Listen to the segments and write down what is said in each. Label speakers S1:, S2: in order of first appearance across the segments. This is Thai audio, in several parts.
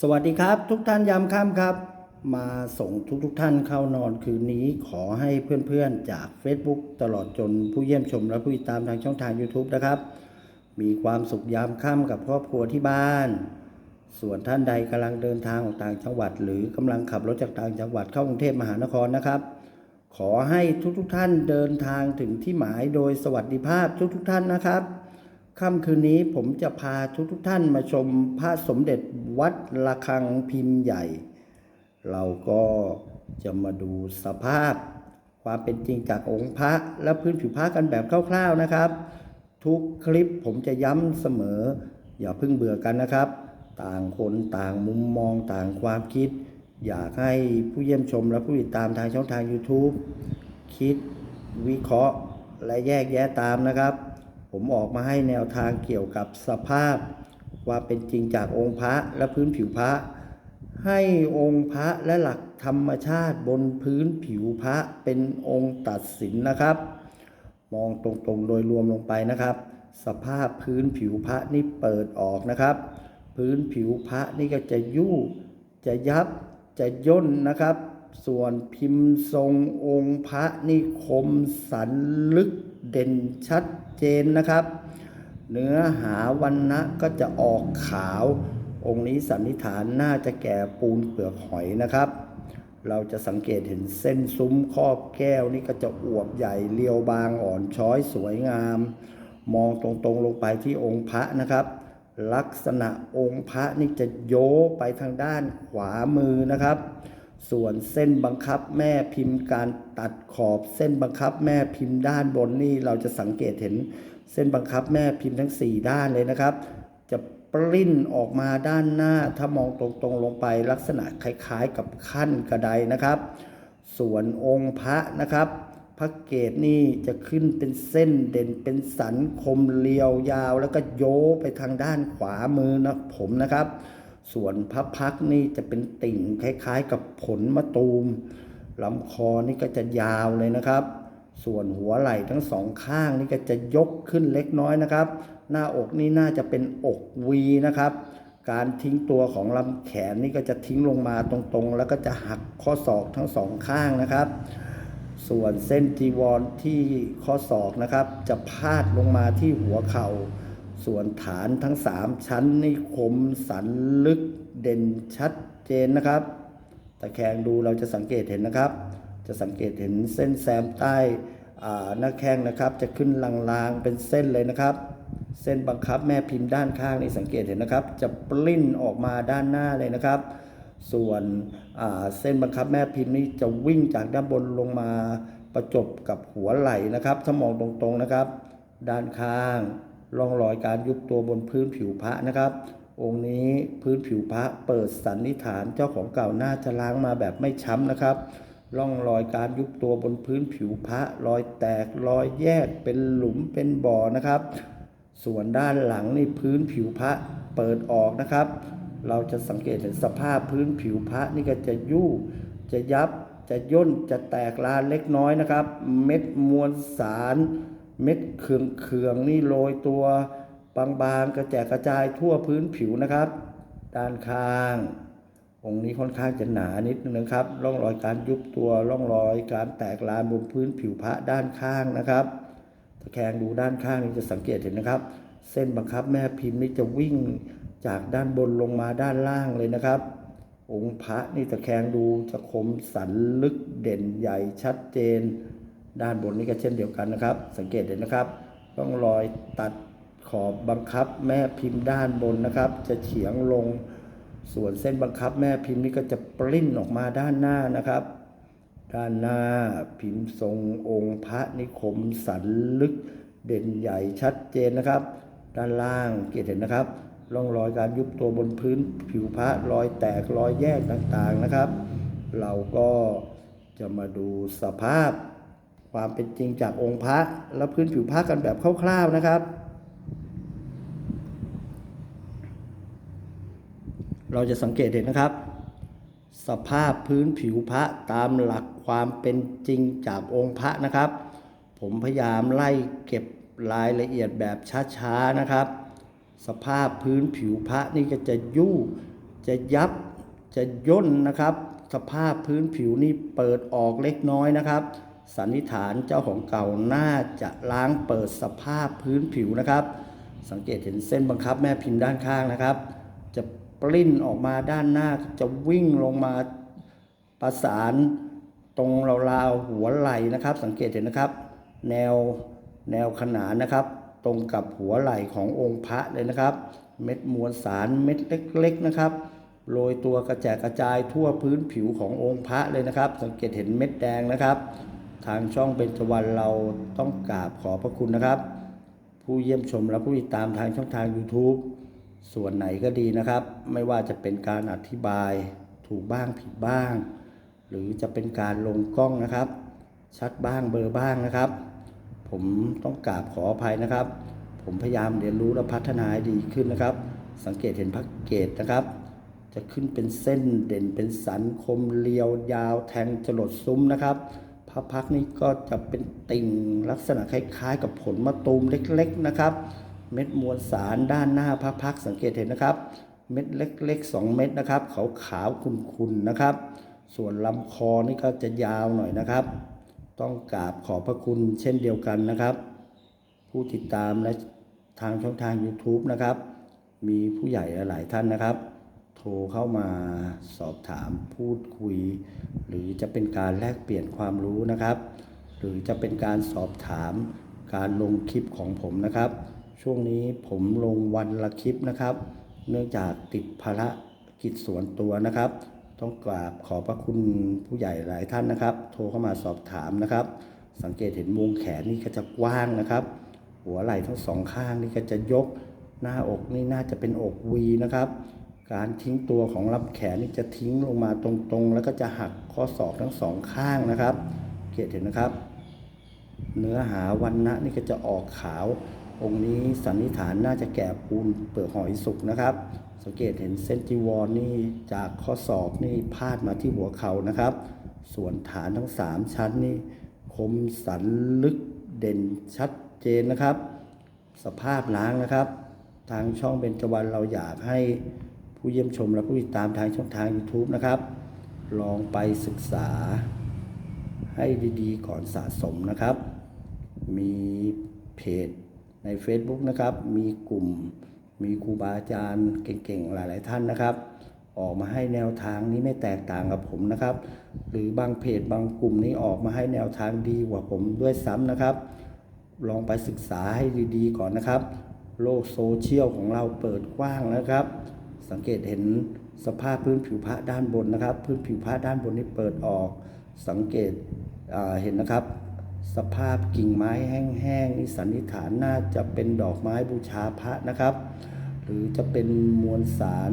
S1: สวัสดีครับ ทุกท่านยามค่ำครับ มาส่งทุกทุกๆท่านเข้านอนคืนนี้ขอให้เพื่อนๆจาก Facebook ตลอดจนผู้เยี่ยมชมและผู้ติดตามทางช่องทาง YouTube นะครับ มีความสุขยามค่ำกับครอบครัวที่บ้าน ส่วนท่านใดกำลังเดินทางออกต่างจังหวัด หรือกำลังขับรถจากต่างจังหวัดเข้ากรุงเทพมหานครนะครับ ขอให้ทุกๆทท่านเดินทางถึงที่หมายโดยสวัสดิภาพทุกๆทท่านนะครับ ค่ำคืนนี้ผมจะพาทุกๆทท่านมาชมพระสมเด็จวัดระฆังพิมพ์ใหญ่ เราก็จะมาดูสภาพ ความเป็นจริงจากองค์พระและพื้นผิวพระกันแบบคร่าวๆนะครับ ทุกคลิปผมจะย้ำเสมอ อย่าเพิ่งเบื่อกันนะครับ ต่างคนต่างมุมมองต่างความคิด อยากให้ผู้เยี่ยมชมและผู้ติดตามทางช่องทาง YouTube คิดวิเคราะห์และแยกแยะตามนะครับ ผมออกมาให้แนวทางเกี่ยวกับสภาพควาเป็นจริงจากองค์พระและพื้นผิวพระ ให้องค์พระและหลักธรรมชาติบนพื้นผิวพระเป็นองค์ตัดสินนะครับ มองตรงๆโดยรวมลงไปนะครับ สภาพพื้นผิวพระนี่เปิดออกนะครับ พื้นผิวพระนี่ก็จะยู่จะยับจะย่นนะครับ ส่วนพิมพ์ทรงองค์พระนี่คมสันลึก เด่นชัดเจนนะครับ เนื้อหาวันนะก็จะออกขาว องค์นี้สันนิษฐานน่าจะแก่ปูนเปลือกหอยนะครับ เราจะสังเกตเห็นเส้นซุ้มครอบแก้วนี่ก็จะอวบใหญ่เรียวบางอ่อนช้อยสวยงาม มองตรงๆลงไปที่องค์พระนะครับ ลักษณะองค์พระนี่จะโยไปทางด้านขวามือนะครับ ส่วนเส้นบังคับแม่พิมพ์การตัดขอบเส้นบังคับแม่พิมพ์ด้านบนนี่เราจะสังเกตเห็นเส้นบังคับแม่พิมพ์ทั้ง 4 ด้านเลยนะครับ จะปริ้นออกมาด้านหน้าถ้ามองตรงๆลงไปลักษณะคล้ายๆกับขั้นกระไดนะครับ ส่วนองค์พระนะครับพระเกศนี่จะขึ้นเป็นเส้นเด่นเป็นสันคมเรียวยาว แล้วก็โยไปทางด้านขวามือนะผมนะครับ ส่วนพระพักนี่จะเป็นติ่งคล้ายๆ กับผลมะตูมลำคอนี่ก็จะยาวเลยนะครับ ส่วนหัวไหล่ทั้งสองข้างนี่ก็จะยกขึ้นเล็กน้อยนะครับ หน้าอกนี่น่าจะเป็นอกวีนะครับ การทิ้งตัวของลำแขนนี่ก็จะทิ้งลงมาตรงๆ แล้วก็จะหักข้อศอกทั้งสองข้างนะครับ ส่วนเส้นจีวรที่ข้อศอกนะครับ จะพาดลงมาที่หัวเขา่า ส่วนฐานทั้ง 3 ชั้นนี่คมสันลึกเด่นชัดเจนนะครับ ตะแคงดูเราจะสังเกตเห็นนะครับ จะสังเกตเห็นเส้นแซมใต้หน้าแข้งนะครับ จะขึ้นลางๆเป็นเส้นเลยนะครับ เส้นบังคับแม่พิมพ์ด้านข้างนี่สังเกตเห็นนะครับ จะปลิ้นออกมาด้านหน้าเลยนะครับ ส่วนเส้นบังคับแม่พิมพ์นี่จะวิ่งจากด้านบนลงมาประจบกับหัวไหล่นะครับ ถ้ามองตรงๆนะครับ ด้านข้าง ร่องรอยการยุบตัวบนพื้นผิวพระนะครับ องค์นี้พื้นผิวพระเปิดสันนิษฐานเจ้าของเก่าน่าจะล้างมาแบบไม่ช้ำนะครับร่องรอยการยุบตัวบนพื้นผิวพระรอยแตกรอยแยกเป็นหลุมเป็นบ่อนะครับ ส่วนด้านหลังนี่พื้นผิวพระเปิดออกนะครับ เราจะสังเกตเห็นสภาพพื้นผิวพระนี่ก็จะยู่จะยับจะย่นจะแตกลานเล็กน้อยนะครับ เม็ดมวลสาร เม็ดเคืองเคืองๆนี่โรยตัวบางๆกระแจกกระจายทั่วพื้นผิวนะครับ ด้านข้าง องค์นี้ค่อนข้างจะหนานิดนึงนะครับ ร่องรอยการยุบตัวร่องรอยการแตกลานบนพื้นผิวพระด้านข้างนะครับตะแคงดูด้านข้างนี่จะสังเกตเห็นนะครับ เส้นบังคับแม่พิมพ์นี่จะวิ่งจากด้านบนลงมาด้านล่างเลยนะครับ องค์พระนี่ตะแคงดูจะคมสันลึกเด่นใหญ่ชัดเจน ด้านบนนี่ก็เช่นเดียวกันนะครับ สังเกตเห็นนะครับร่องรอยตัดขอบบังคับแม่พิมพ์ด้านบนนะครับ จะเฉียงลงส่วนเส้นบังคับแม่พิมพ์นี่ก็จะปริ้นออกมาด้านหน้านะครับ ด้านหน้าพิมพ์ทรงองค์พระนิคมสันลึกเด่นใหญ่ชัดเจนนะครับ ด้านล่างเกตเห็นนะครับร่องรอยการยุบตัวบนพื้นผิวพระรอยแตกรอยแยกต่างๆนะครับ เราก็จะมาดูสภาพ ความเป็นจริงจากองค์พระและพื้นผิวพระกันแบบคร่าวๆนะครับ เราจะสังเกตเห็นนะครับ สภาพพื้นผิวพระตามหลักความเป็นจริงจากองค์พระนะครับ ผมพยายามไล่เก็บรายละเอียดแบบช้าๆนะครับ สภาพพื้นผิวพระนี่ก็จะยู่จะยับจะย่นนะครับ สภาพพื้นผิวนี่เปิดออกเล็กน้อยนะครับ สันนิษฐานเจ้าของเก่าน่าจะล้างเปิดสภาพพื้นผิวนะครับ สังเกตเห็นเส้นบังคับแม่พิมพ์ด้านข้างนะครับ จะปลิ้นออกมาด้านหน้าจะวิ่งลงมาประสานตรงราวๆหัวไหล่นะครับ สังเกตเห็นนะครับ แนวแนวขนานนะครับ ตรงกับหัวไหล่ขององค์พระเลยนะครับ เม็ดมวลสารเม็ดเล็กๆนะครับโรยตัวกระจายกระจายทั่วพื้นผิวขององค์พระเลยนะครับ สังเกตเห็นเม็ดแดงนะครับ ทางช่องเบญจวรรณเราต้องกราบขอพระคุณนะครับ ผู้เยี่ยมชมและผู้ติดตามทางช่องทาง YouTube ส่วนไหนก็ดีนะครับ ไม่ว่าจะเป็นการอธิบายถูกบ้างผิดบ้าง หรือจะเป็นการลงกล้องนะครับ ชัดบ้างเบอร์บ้างนะครับ ผมต้องกราบขออภัยนะครับ ผมพยายามเรียนรู้และพัฒนาให้ดีขึ้นนะครับ สังเกตเห็นพักเกตนะครับ จะขึ้นเป็นเส้นเด่นเป็นสันคมเรียวยาวแทงจรดซุ้มนะครับ ระพักนี้ก็จะเป็นติ่งลักษณะคล้ายๆ กับผลมะตูมเล็กๆนะครับ เม็ดมวลสารด้านหน้าพระพักสังเกตเห็นนะครับ เม็ดเล็กๆ 2 เม็ดนะครับขาวขาวๆขุ่นๆนะครับ ส่วนลำคอนี่ก็จะยาวหน่อยนะครับ ต้องกราบขอบพระคุณเช่นเดียวกันนะครับ ผู้ติดตามและทางช่องทาง YouTube นะครับ มีผู้ใหญ่หลายท่านนะครับ รเข้ามาสอบถามพูดคุย หรือจะเป็นการแลกเปลี่ยนความรู้นะครับ หรือจะเป็นการสอบถามการลงคลิปของผมนะครับ ช่วงนี้ผมลงวันละคลิปนะครับ เนื่องจากติดภารกิจส่วนตัวนะครับ ต้องกราบขอบพระคุณผู้ใหญ่หลายท่านนะครับ โทรเข้ามาสอบถามนะครับ สังเกตเห็นวงแขนนี่ก็จะกว้างนะครับ หัวไหล่ทั้งสองข้างนี่ก็จะยกหน้าอกนี่น่าจะเป็นอกวีนะครับ การทิ้งตัวของลำแขนนี่จะทิ้งลงมาตรงๆ แล้วก็จะหักข้อศอกทั้งสองข้างนะครับเกตเห็นนะครับ เนื้อหาวันนะนี่ก็จะออกขาว องค์นี้สันนิษฐานน่าจะแก่ปูนเปลือกหอยสุกนะครับ สังเกตเห็นเส้นจีวรนี่จากข้อศอกนี่พาดมาที่หัวเข่านะครับ ส่วนฐานทั้ง 3 ชั้นนี่คมสันลึกเด่นชัดเจนนะครับ สภาพล้างนะครับ ทางช่องเบญจวรรณเราอยากให้ ผู้เยี่ยมชมและผู้ติดตามทางช่องทาง YouTube นะครับ ลองไปศึกษาให้ดีๆ ก่อนสะสมนะครับ มีเพจใน Facebook นะครับ มีกลุ่ม มีครูบาอาจารย์เก่งๆ หลายๆท่านนะครับ ออกมาให้แนวทางนี้ไม่แตกต่างกับผมนะครับ หรือบางเพจบางกลุ่มนี้ออกมาให้แนวทางดีกว่าผมด้วยซ้ำนะครับ ลองไปศึกษาให้ดีๆ ก่อนนะครับ โลกโซเชียลของเราเปิดกว้างนะครับ สังเกตเห็นสภาพพื้นผิวพระด้านบนนะครับ พื้นผิวพระด้านบนนี้เปิดออก สังเกตเห็นนะครับ สภาพกิ่งไม้แห้งๆนี่สันนิษฐานน่าจะเป็นดอกไม้บูชาพระนะครับ หรือจะเป็นมวลสาร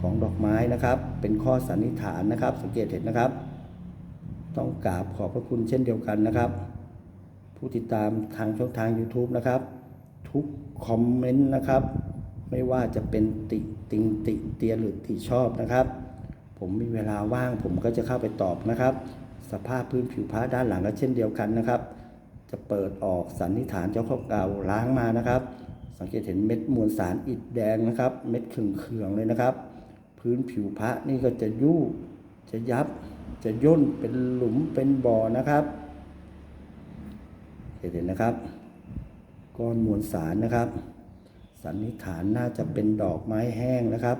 S1: ของดอกไม้นะครับ เป็นข้อสันนิษฐานนะครับ สังเกตเห็นนะครับ ต้องกราบขอบพระคุณเช่นเดียวกันนะครับ ผู้ติดตามทางช่องทาง YouTube นะครับ ทุกคอมเมนต์นะครับ ไม่ว่าจะเป็นติติงติเตียนหรือติชอบนะครับ ผมมีเวลาว่างผมก็จะเข้าไปตอบนะครับ สภาพพื้นผิวพระด้านหลังก็เช่นเดียวกันนะครับ จะเปิดออกสันนิษฐานเจ้าข้อเก่าล้างมานะครับ สังเกตเห็นเม็ดมวลสารอิฐแดงนะครับ เม็ดเขืองๆเลยนะครับ พื้นผิวพระนี่ก็จะยู่จะยับจะย่นเป็นหลุมเป็นบ่อนะครับเห็นนะครับ ก้อนมวลสารนะครับ สันนิษฐานน่าจะเป็นดอกไม้แห้งนะครับ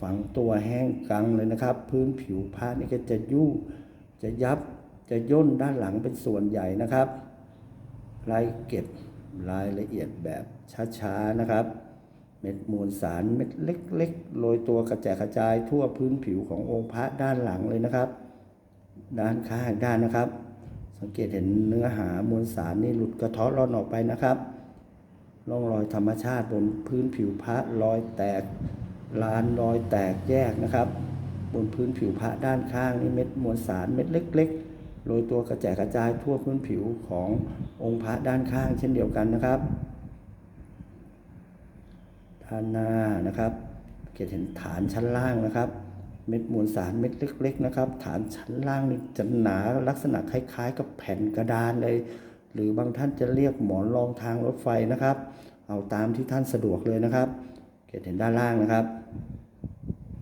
S1: ฝังตัวแห้งกังเลยนะครับ พื้นผิวพระนี่ก็จะยู่จะยับจะย่นด้านหลังเป็นส่วนใหญ่นะครับรายเก็บรายละเอียดแบบช้าๆนะครับ เม็ดมวลสารเม็ดเล็กๆโรยตัวกระจายกระจายทั่วพื้นผิวขององค์พระด้านหลังเลยนะครับ ด้านข้างด้านนะครับ สังเกตเห็นเนื้อหามวลสารนี่หลุดกระเทาะร่อนออกไปนะครับ ร่องรอยธรรมชาติบนพื้นผิวพระรอยแตกลานรอยแตกแยกนะครับ บนพื้นผิวพระด้านข้างนี่เม็ดมวลสารเม็ดเล็กๆโรยตัวกระจายกระจายทั่วพื้นผิวขององค์พระด้านข้าง เช่นเดียวกันนะครับด้านหน้านะครับเกตเห็นฐานชั้นล่างนะครับ เม็ดมวลสารเม็ดเล็ก ๆ นะครับ ฐานชั้นล่างนี่จะหนาลักษณะคล้าย ๆ กับแผ่นกระดานเลย หรือบางท่านจะเรียกหมอนรองทางรถไฟนะครับ เอาตามที่ท่านสะดวกเลยนะครับเกตเห็นด้านล่างนะครับ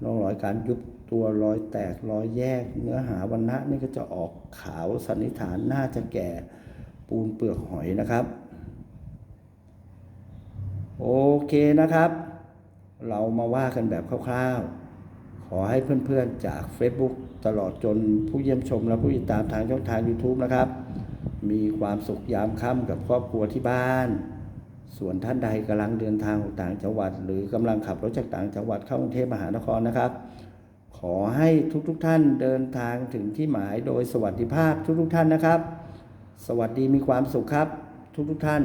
S1: ร่องรอยการยุบตัวรอยแตกรอยแยก เนื้อหาวันณะนี่ก็จะออกขาวสันนิษฐานน่าจะแก่ปูนเปลือกหอยนะครับ โอเคนะครับ เรามาว่ากันแบบคร่าวๆ ขอให้เพื่อนๆจาก Facebook ตลอดจนผู้เยี่ยมชมและผู้ติดตามทางช่องทาง YouTube นะครับ มีความสุขยามค่ำกับครอบครัวที่บ้าน ส่วนท่านใดกำลังเดินทางออกต่างจังหวัด หรือกำลังขับรถจากต่างจังหวัดเข้ากรุงเทพมหานครนะครับ ขอให้ทุกๆทท่านเดินทางถึงที่หมายโดยสวัสดิภาพทุกๆทท่านนะครับ สวัสดีมีความสุขครับทุกๆทท่าน